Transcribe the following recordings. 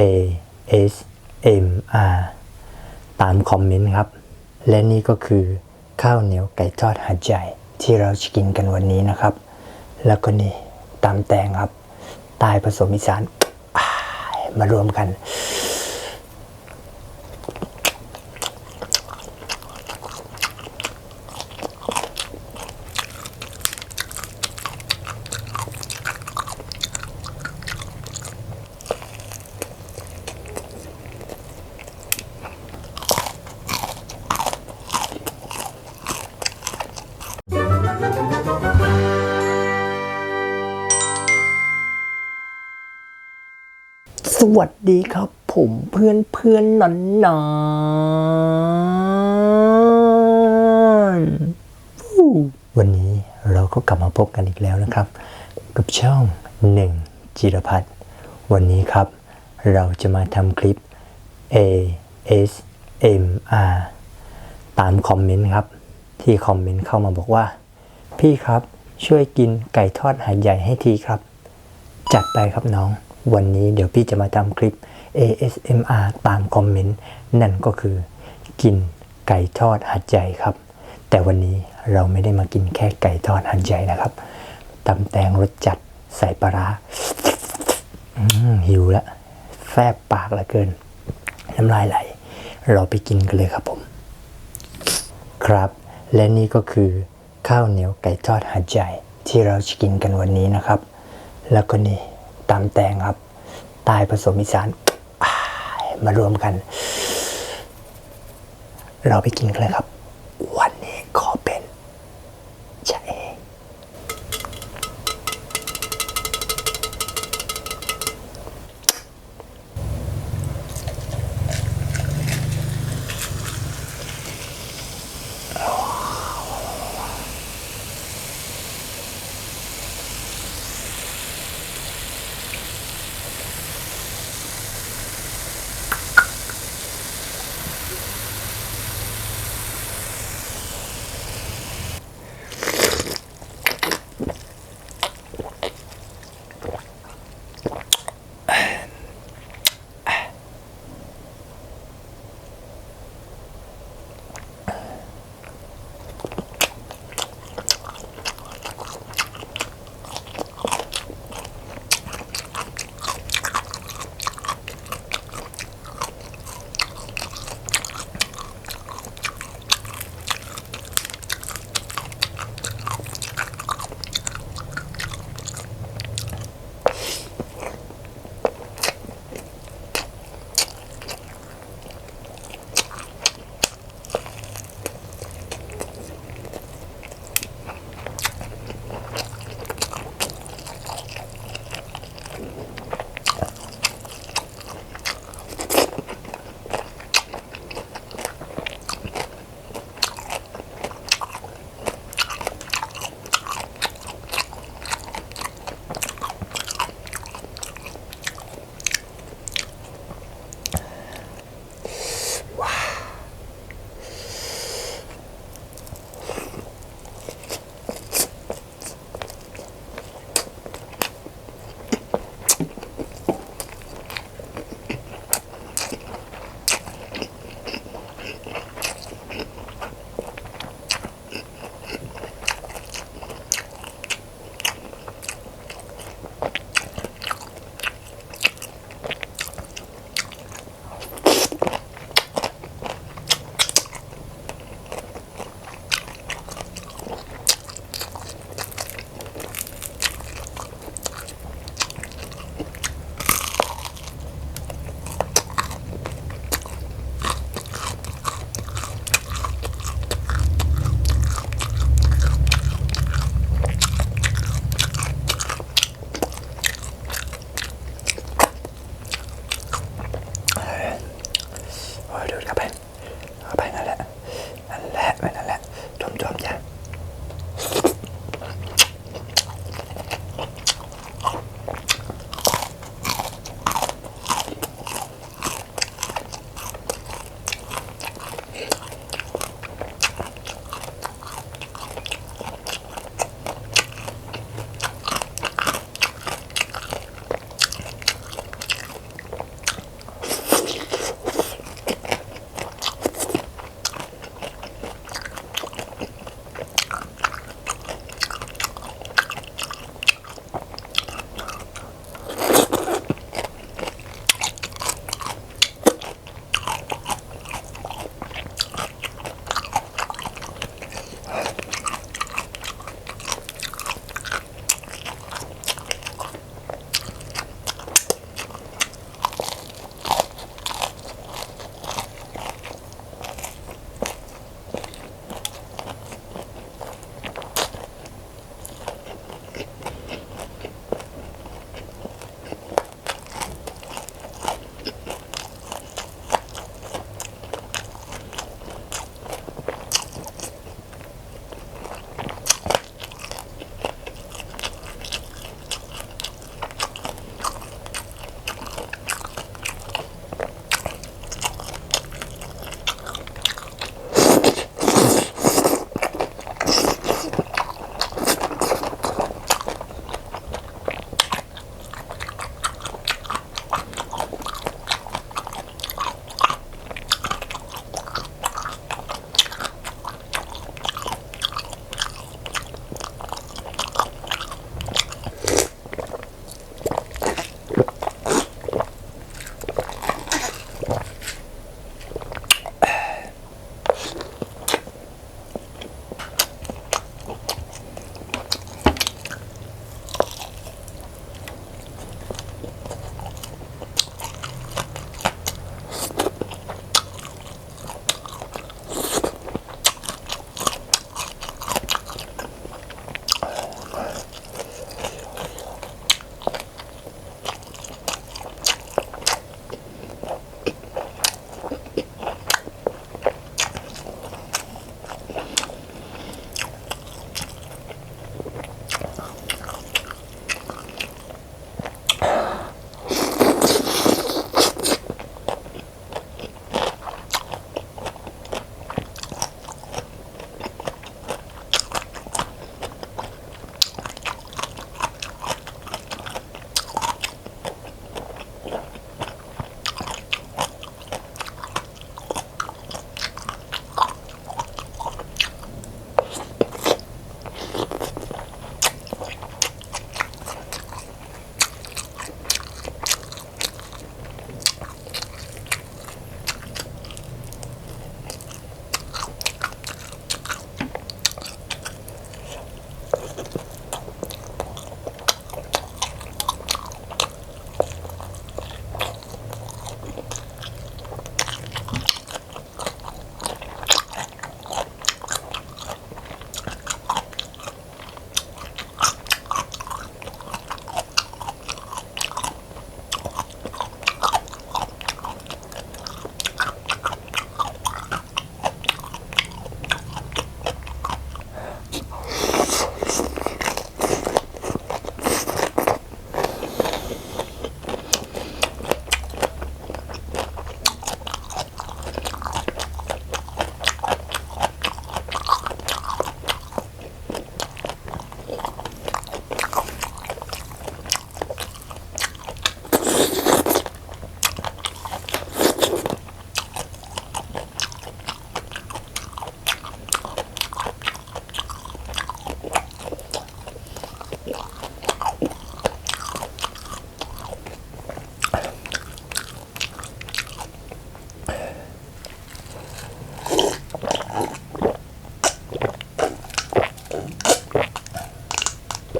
A S M R ตามคอมเมนต์ครับ และนี่ก็คือข้าวเหนียวไก่ทอดหัดใหญ่ที่เราจะกินกันวันนี้นะครับ แล้วก็นี่ตามแตงครับใตายผสมอีสานมารวมกัน สวัสดีครับ ผมเพื่อนเพื่อนนอนนอนวันนี้เราก็กลับมาพบกันอีกแล้วนะครับ กับช่องหนึ่งจิรพัฒน์วันนี้ครับ เราจะมาทำคลิป A S M R ตามคอมเมนต์ครับ ที่คอมเมนต์เข้ามาบอกว่า พี่ครับช่วยกินไก่ทอดหาดใหญ่ให้ทีครับ จัดไปครับน้อง วันนี้เดี๋ยวพี่จะมาทำคลิป ASMR ตามคอมเมนต์นั่นก็คือ กินไก่ทอดหัดใหญ่ครับ แต่วันนี้เราไม่ได้มากินแค่ไก่ทอดหัดใหญ่นะครับตำแตงรสจัดใส่ปลาร้าหิวละแฟบปากเหลือเกิน น้ำลายไหล เราไปกินกันเลยครับผม ครับ และนี่ก็คือ ข้าวเหนียวไก่ทอดหัดใหญ่ที่เราจะกินกันวันนี้นะครับ แล้วก็นี่ตามแตงครับใตายผสมอีสานมารวมกัน เราไปกินกันเลยครับ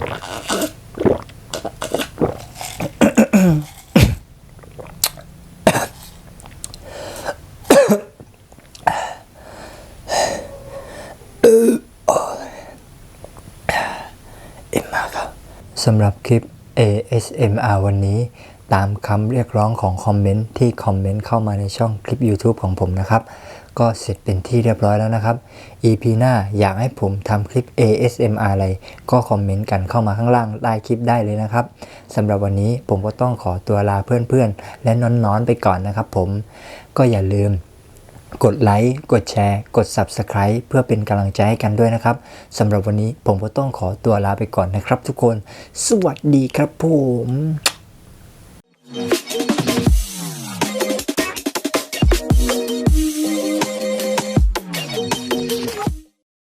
สำหรับคลิป ASMR วันนี้ตามคำเรียกร้องของคอมเมนต์ที่คอมเมนต์เข้ามาในช่องคลิป YouTube ของผมนะครับ ก็เสร็จเป็นที่เรียบร้อยแล้วนะครับ EP หน้าอยากให้ผมทำคลิป ASMR อะไร ก็คอมเมนต์กันเข้ามาข้างล่างใต้คลิปได้เลยนะครับสำหรับวันนี้ผมก็ต้องขอตัวลาเพื่อนๆ และน้อนๆไปก่อนนะครับผมก็อย่าลืมกดไลค์ กดแชร์ กด Subscribe เพื่อเป็นกำลังใจให้กันด้วยนะครับสำหรับวันนี้ผมก็ต้องขอตัวลาไปก่อนนะครับทุกคน สวัสดีครับผม